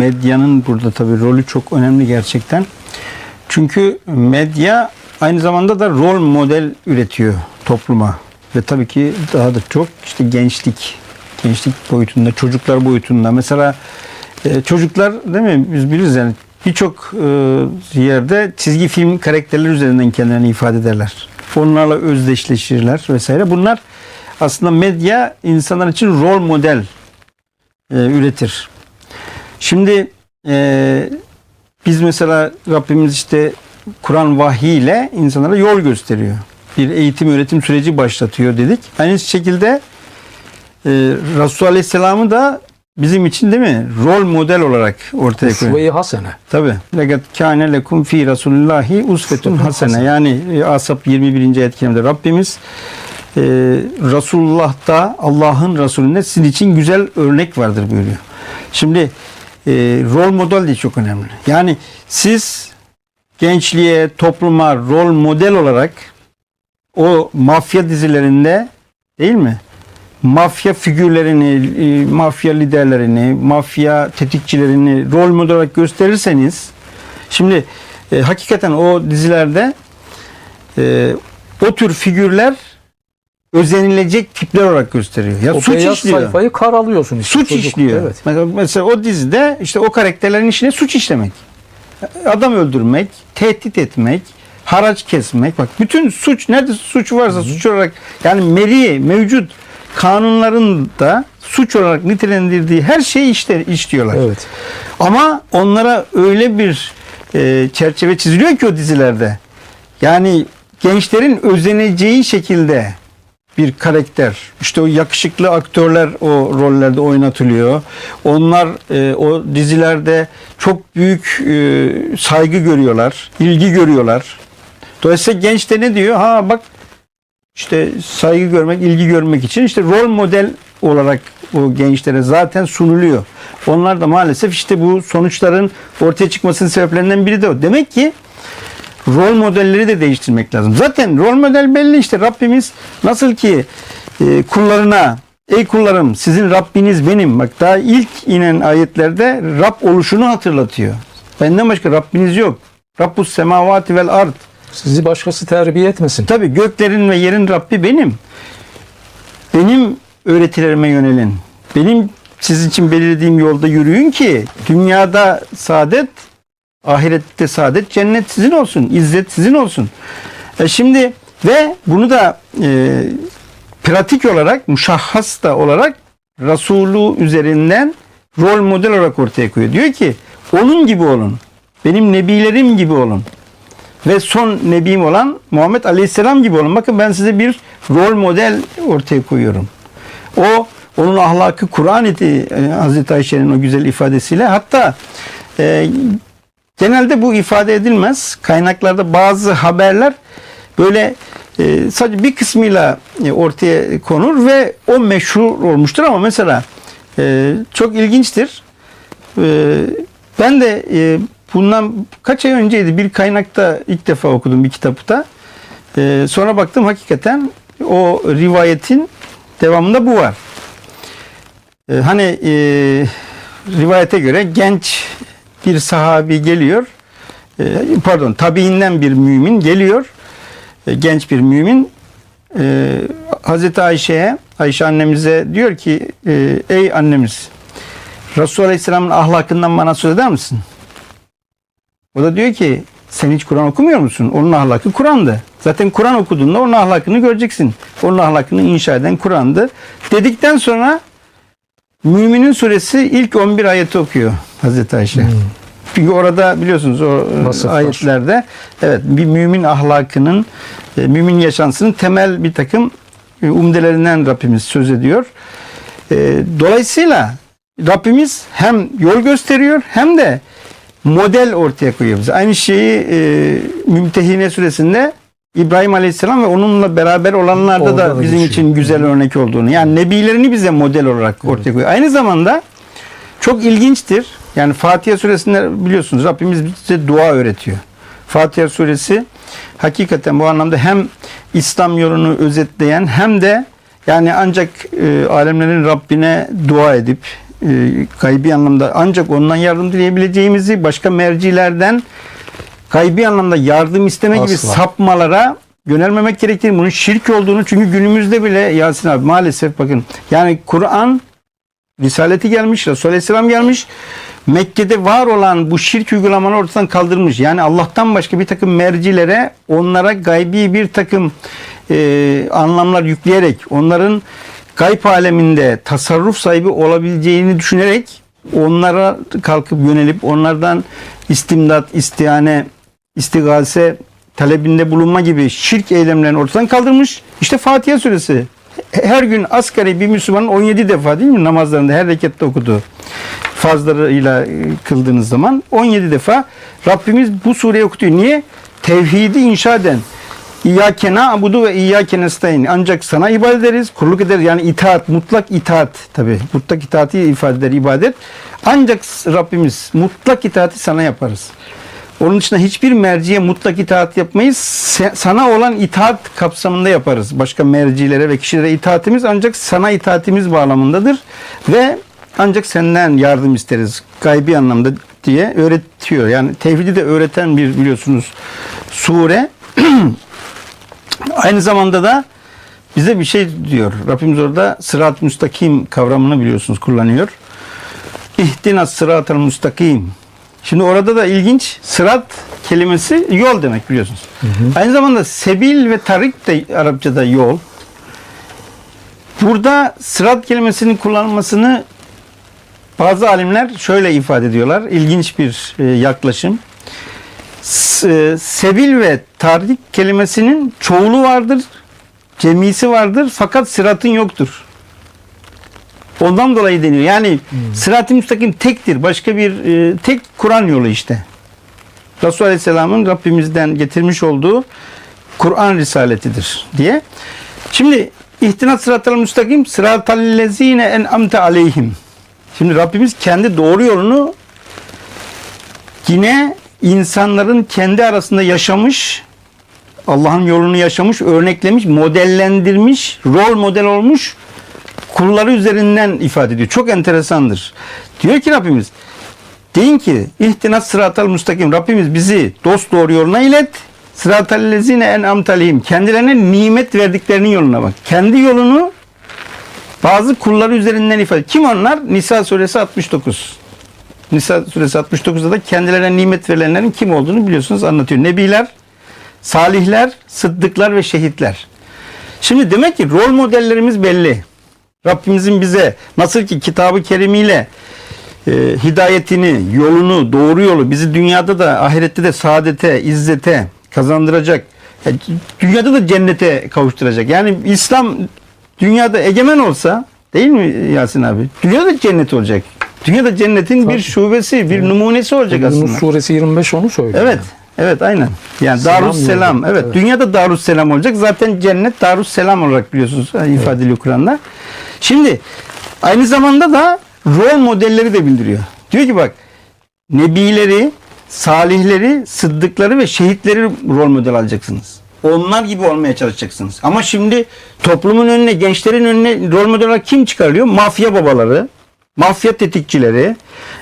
Medyanın burada tabii rolü çok önemli gerçekten. Çünkü medya aynı zamanda da rol model üretiyor topluma. Ve tabii ki daha da çok işte gençlik, gençlik boyutunda, çocuklar boyutunda. Mesela e, çocuklar değil mi biz biliriz yani birçok e, yerde çizgi film karakterleri üzerinden kendilerini ifade ederler. Onlarla özdeşleşirler vesaire. Bunlar aslında medya insanlar için rol model e, üretir. Şimdi e, biz mesela Rabbimiz işte Kur'an vahiy ile insanlara yol gösteriyor. Bir eğitim öğretim süreci başlatıyor dedik. Aynı şekilde e, Resulullah Aleyhisselam'ı da bizim için değil mi? Rol model olarak ortaya koyuyor. Usve-i hasene. Tabi. Lekat kâne lekum fi Resulillahi usvetun hasene. Yani e, Asap 21. ayet Rabbimiz e, Resulullah'ta Allah'ın Resulünde sizin için güzel örnek vardır buyuruyor. Şimdi e, rol model de çok önemli. Yani siz gençliğe, topluma rol model olarak o mafya dizilerinde değil mi? Mafya figürlerini, e, mafya liderlerini, mafya tetikçilerini rol model olarak gösterirseniz şimdi e, hakikaten o dizilerde e, o tür figürler özenilecek tipler olarak gösteriyor. Ya o suç beyaz işliyor. sayfayı karalıyorsun işte. Suç çocuk. işliyor. Evet. Mesela, mesela o dizide işte o karakterlerin işine suç işlemek. Adam öldürmek, tehdit etmek, haraç kesmek. Bak bütün suç nerede suç varsa suç olarak yani meri mevcut kanunların da suç olarak nitelendirdiği her şeyi işte işliyorlar. Evet. Ama onlara öyle bir e, çerçeve çiziliyor ki o dizilerde. Yani gençlerin özeneceği şekilde bir karakter. İşte o yakışıklı aktörler o rollerde oynatılıyor. Onlar e, o dizilerde çok büyük e, saygı görüyorlar, ilgi görüyorlar. Dolayısıyla genç de ne diyor? Ha bak işte saygı görmek, ilgi görmek için işte rol model olarak o gençlere zaten sunuluyor. Onlar da maalesef işte bu sonuçların ortaya çıkmasının sebeplerinden biri de o. Demek ki rol modelleri de değiştirmek lazım. Zaten rol model belli işte Rabbimiz nasıl ki e, kullarına ey kullarım sizin Rabbiniz benim. Bak daha ilk inen ayetlerde Rab oluşunu hatırlatıyor. Benden başka Rabbiniz yok. Rabbus semavati vel ard. Sizi başkası terbiye etmesin. Tabi göklerin ve yerin Rabbi benim. Benim öğretilerime yönelin. Benim sizin için belirlediğim yolda yürüyün ki dünyada saadet, ahirette saadet, cennet sizin olsun, izzet sizin olsun. E şimdi ve bunu da e, pratik olarak, muşahhas da olarak Resulü üzerinden rol model olarak ortaya koyuyor. Diyor ki onun gibi olun. Benim nebilerim gibi olun ve son nebim olan Muhammed Aleyhisselam gibi olun. Bakın ben size bir rol model ortaya koyuyorum. O onun ahlakı Kur'an idi Hazreti Ayşe'nin o güzel ifadesiyle. Hatta e, genelde bu ifade edilmez. Kaynaklarda bazı haberler böyle e, sadece bir kısmıyla e, ortaya konur ve o meşhur olmuştur ama mesela e, çok ilginçtir. E, ben de e, bundan kaç ay önceydi bir kaynakta ilk defa okudum bir kitapta. E, sonra baktım hakikaten o rivayetin devamında bu var. E, hani e, rivayete göre genç bir sahabi geliyor. E, pardon tabiinden bir mümin geliyor. E, genç bir mümin e, Hazreti Ayşe'ye Ayşe annemize diyor ki ey annemiz Resulullah Aleyhisselam'ın ahlakından bana söz eder misin? O da diyor ki sen hiç Kur'an okumuyor musun? Onun ahlakı Kur'an'dı. Zaten Kur'an okuduğunda onun ahlakını göreceksin. Onun ahlakını inşa eden Kur'an'dı. Dedikten sonra Müminin suresi ilk 11 ayeti okuyor Hazreti Ayşe. Çünkü orada biliyorsunuz o e, Vasıflar. ayetlerde evet bir mümin ahlakının, e, mümin yaşantısının temel bir takım e, umdelerinden Rabbimiz söz ediyor. Dolayısıyla Rabbimiz hem yol gösteriyor hem de model ortaya koyuyor bize. Aynı şeyi Mümtehine suresinde İbrahim Aleyhisselam ve onunla beraber olanlarda Orada da da bizim geçiyor. için güzel örnek olduğunu. Yani nebilerini bize model olarak ortaya koyuyor. Aynı zamanda çok ilginçtir. Yani Fatiha suresinde biliyorsunuz Rabbimiz bize dua öğretiyor. Fatiha suresi hakikaten bu anlamda hem İslam yolunu özetleyen hem de yani ancak e, alemlerin Rabbine dua edip e, gaybi anlamda ancak ondan yardım dileyebileceğimizi başka mercilerden gaybi anlamda yardım isteme gibi Asla. sapmalara yönelmemek gerektiğini, bunun şirk olduğunu çünkü günümüzde bile Yasin abi maalesef bakın yani Kur'an Risaleti gelmiş, Resulü Aleyhisselam gelmiş. Mekke'de var olan bu şirk uygulamaları ortadan kaldırmış. Yani Allah'tan başka bir takım mercilere onlara gaybi bir takım e, anlamlar yükleyerek onların gayb aleminde tasarruf sahibi olabileceğini düşünerek onlara kalkıp yönelip onlardan istimdat, istihane, istigase talebinde bulunma gibi şirk eylemlerini ortadan kaldırmış. İşte Fatiha suresi her gün asgari bir Müslümanın 17 defa değil mi namazlarında her rekatta okuduğu fazlarıyla e, kıldığınız zaman 17 defa Rabbimiz bu sureyi okutuyor. Niye? Tevhidi inşa eden İyyâke na'budu ve iyyâke nestaîn. Ancak sana ibadet ederiz, kulluk ederiz. Yani itaat, mutlak itaat tabi. Mutlak itaati ifade eder ibadet. Ancak Rabbimiz mutlak itaati sana yaparız. Onun dışında hiçbir merciye mutlak itaat yapmayız. Sana olan itaat kapsamında yaparız. Başka mercilere ve kişilere itaatimiz ancak sana itaatimiz bağlamındadır. Ve ancak senden yardım isteriz. Gaybi anlamda diye öğretiyor. Yani tevhidi de öğreten bir biliyorsunuz sure. Aynı zamanda da bize bir şey diyor. Rabbimiz orada sırat müstakim kavramını biliyorsunuz kullanıyor. İhtina sıratel müstakim. Şimdi orada da ilginç sırat kelimesi yol demek biliyorsunuz. Aynı zamanda sebil ve tarik de Arapçada yol. Burada sırat kelimesinin kullanılmasını bazı alimler şöyle ifade ediyorlar. İlginç bir e, yaklaşım. E, sebil ve tarik kelimesinin çoğulu vardır, cemisi vardır fakat sıratın yoktur. Ondan dolayı deniyor. Yani sırat-ı müstakim tektir. Başka bir e, tek Kur'an yolu işte. Resulü Aleyhisselam'ın Rabbimizden getirmiş olduğu Kur'an risaletidir diye. Şimdi ihtinat sıratal müstakim sıratal lezine en amte aleyhim. Şimdi Rabbimiz kendi doğru yolunu yine insanların kendi arasında yaşamış Allah'ın yolunu yaşamış, örneklemiş, modellendirmiş, rol model olmuş kulları üzerinden ifade ediyor. Çok enteresandır. Diyor ki Rabbimiz deyin ki ihtinat sıratal müstakim Rabbimiz bizi dost doğru yoluna ilet. Sıratal lezine en amtalihim. Kendilerine nimet verdiklerinin yoluna bak. Kendi yolunu bazı kulları üzerinden ifade. Kim onlar? Nisa suresi 69. Nisa suresi 69'da da kendilerine nimet verilenlerin kim olduğunu biliyorsunuz anlatıyor. Nebiler, salihler, sıddıklar ve şehitler. Şimdi demek ki rol modellerimiz belli. Rabbimizin bize nasıl ki kitabı kerimiyle e, hidayetini, yolunu, doğru yolu bizi dünyada da ahirette de saadete, izzete kazandıracak. e, dünyada da cennete kavuşturacak. Yani İslam dünyada egemen olsa değil mi Yasin abi? Dünyada cennet olacak. Dünyada cennetin bir şubesi, bir numunesi olacak Yunus aslında. suresi 25 onu söylüyor. Evet. Evet aynen. Yani Selam Darusselam. Evet, Evet. Dünyada Darusselam olacak. Zaten cennet Darusselam olarak biliyorsunuz ifade ediliyor Kur'an'da. Şimdi aynı zamanda da rol modelleri de bildiriyor. Diyor ki bak nebileri, salihleri, sıddıkları ve şehitleri rol model alacaksınız. Onlar gibi olmaya çalışacaksınız. Ama şimdi toplumun önüne, gençlerin önüne rol model olarak kim çıkarılıyor? Mafya babaları, mafya tetikçileri,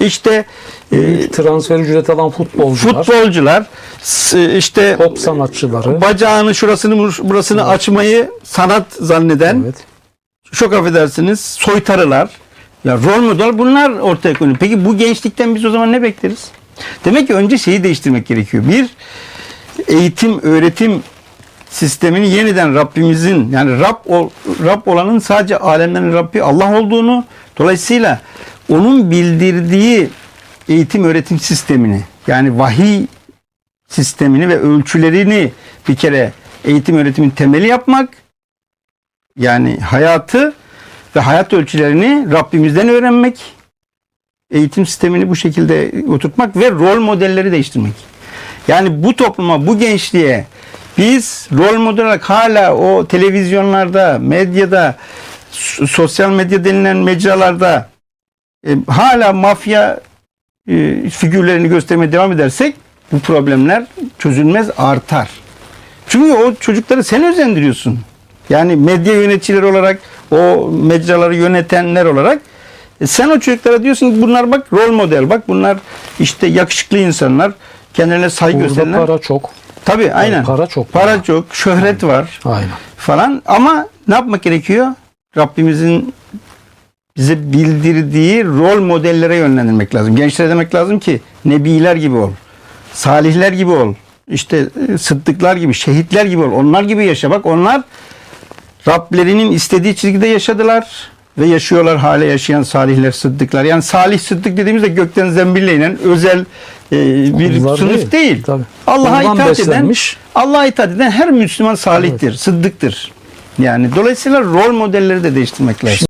işte e, transfer ücret alan futbolcular, futbolcular s- işte pop sanatçıları. bacağını şurasını burasını açmayı sanat zanneden Evet. çok affedersiniz soytarılar ya rol model bunlar ortaya konuyor. Peki bu gençlikten biz o zaman ne bekleriz? Demek ki önce şeyi değiştirmek gerekiyor. Bir eğitim, öğretim sistemini yeniden Rabbimizin yani Rab, ol, Rab olanın sadece alemlerin Rabbi Allah olduğunu dolayısıyla onun bildirdiği eğitim öğretim sistemini yani vahiy sistemini ve ölçülerini bir kere eğitim öğretimin temeli yapmak yani hayatı ve hayat ölçülerini Rabbimizden öğrenmek eğitim sistemini bu şekilde oturtmak ve rol modelleri değiştirmek. Yani bu topluma, bu gençliğe biz rol model olarak hala o televizyonlarda, medyada, sosyal medya denilen mecralarda e, hala mafya e, figürlerini göstermeye devam edersek bu problemler çözülmez artar. Çünkü o çocukları sen özendiriyorsun. Yani medya yöneticileri olarak o mecraları yönetenler olarak E sen o çocuklara diyorsun ki bunlar bak rol model bak bunlar işte yakışıklı insanlar kendilerine saygı Burada gösterenler. para çok. Tabii aynen. para çok. Para çok, şöhret var Aynen. falan ama ne yapmak gerekiyor? Rabbimizin bize bildirdiği rol modellere yönlendirmek lazım. Gençlere demek lazım ki nebiler gibi ol. Salihler gibi ol. İşte e, sıddıklar gibi, şehitler gibi ol. Onlar gibi yaşa. Bak onlar Rablerinin istediği çizgide yaşadılar ve yaşıyorlar hala yaşayan salihler, sıddıklar. Yani salih sıddık dediğimizde gökten zembille inen özel e, bir Onlar sınıf değil. değil. Allah'a itaat eden beslenmiş. Allah'a itaat eden her Müslüman salihtir, sıddıktır. Yani dolayısıyla rol modelleri de değiştirmek lazım.